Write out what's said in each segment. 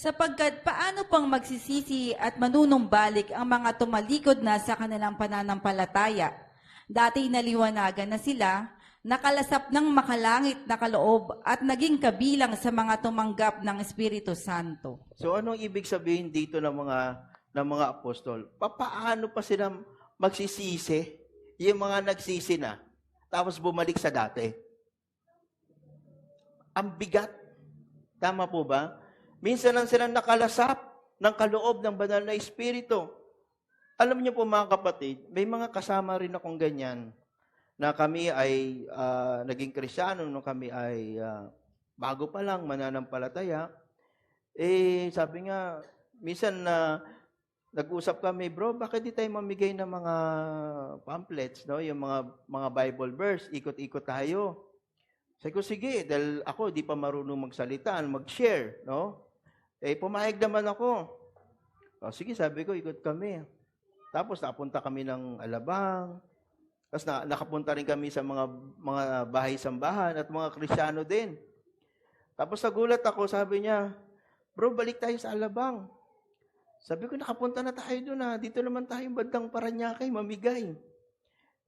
Sapagkat paano pang magsisisi at manunumbalik ang mga tumalikod na sa kanilang pananampalataya? Dati naliwanagan na sila, nakalasap ng makalangit na kaloob at naging kabilang sa mga tumanggap ng Espiritu Santo. So anong ibig sabihin dito ng mga ng mga apostol? Papaano pa sila magsisisi? Yung mga nagsisi na, tapos bumalik sa dati. Ang bigat. Tama po ba? Minsan lang silang nakalasap ng kaloob ng banal na espiritu. Alam niyo po mga kapatid, may mga kasama rin akong ganyan na kami ay ah, naging krisyano nung kami ay ah, bago pa lang mananampalataya. Eh, sabi nga, minsan na nag-usap kami, bro, bakit di tayo mamigay ng mga pamphlets, no? Yung mga mga Bible verse, ikot-ikot tayo. Sabi ko, sige, dahil ako di pa marunong magsalita, mag-share, no? Eh, pumayag naman ako. O, sige, sabi ko, ikot kami. Tapos napunta kami ng Alabang. Tapos na, nakapunta rin kami sa mga mga bahay-sambahan at mga Krisyano din. Tapos nagulat ako, sabi niya, bro, balik tayo sa Alabang. Sabi ko, nakapunta na tayo doon ha. Dito naman tayo bandang Paranaque, mamigay.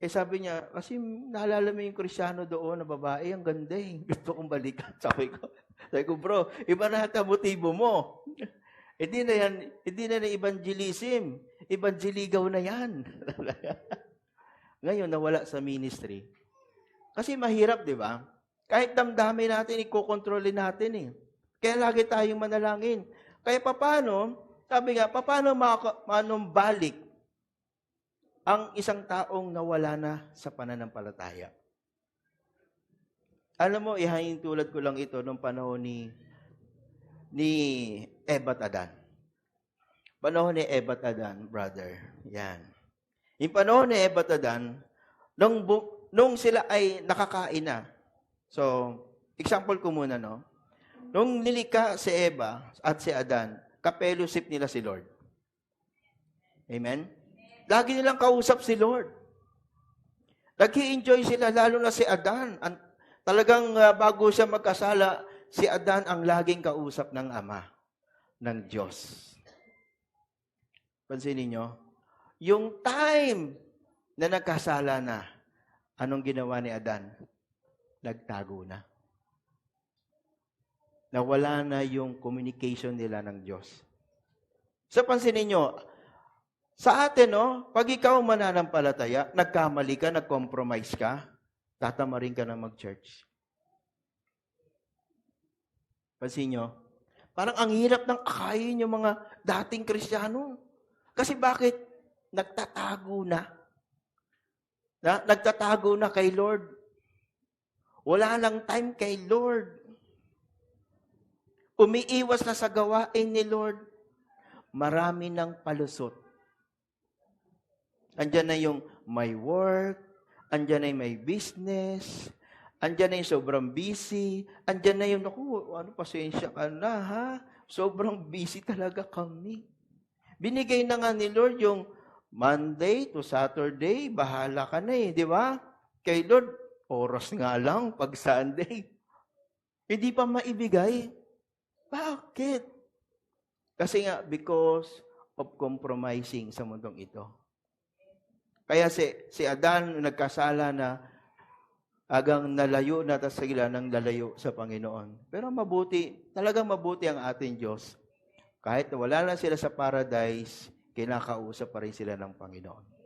Eh sabi niya, kasi naalala mo yung krisyano doon na babae, ang ganda eh. Gusto kong balikan. Sabi ko, sabi ko, bro, iba na ata motibo mo. Hindi na yan, hindi na na evangelism. Evangeligaw na yan. Ngayon, nawala sa ministry. Kasi mahirap, di ba? Kahit damdamin natin, ikokontrolin natin eh. Kaya lagi tayong manalangin. Kaya papano, sabi nga, paano manumbalik ang isang taong nawala na sa pananampalataya? Alam mo, ihangin tulad ko lang ito nung panahon ni ni Eva Adan. Panahon ni Eva Adan, brother. Yan. Yung panahon ni Eva Adan, nung, bu- nung sila ay nakakain na. So, example ko muna, no? Nung nilika si Eva at si Adan, kapelusip nila si Lord. Amen? Lagi nilang kausap si Lord. Nag-enjoy sila, lalo na si Adan. Ang, talagang ah, bago siya magkasala, si Adan ang laging kausap ng Ama, ng Diyos. Pansinin nyo, yung time na nagkasala na, anong ginawa ni Adan? Nagtago na. Nawala na yung communication nila ng Diyos. Sa pansinin nyo, sa atin, no, pag ikaw mananampalataya, nagkamali ka, nag-compromise ka, tatama rin ka na mag-church. Pansin nyo? Parang ang hirap ng akayin yung mga dating kristyano. Kasi bakit? Nagtatago na. na. Nagtatago na kay Lord. Wala lang time kay Lord. Umiiwas na sa gawain ni Lord. Marami ng palusot. Andyan na yung may work, andyan na yung may business, andyan na yung sobrang busy, andyan na yung, naku, ano, pasensya ka na, ha? Sobrang busy talaga kami. Binigay na nga ni Lord yung Monday to Saturday, bahala ka na eh, di ba? Kay Lord, oras nga lang pag Sunday. Hindi pa maibigay. Bakit? Kasi nga, because of compromising sa mundong ito. Kaya si, si Adan nagkasala na agang nalayo na tas sila ng lalayo sa Panginoon. Pero mabuti, talagang mabuti ang ating Diyos. Kahit wala na sila sa paradise, kinakausap pa rin sila ng Panginoon.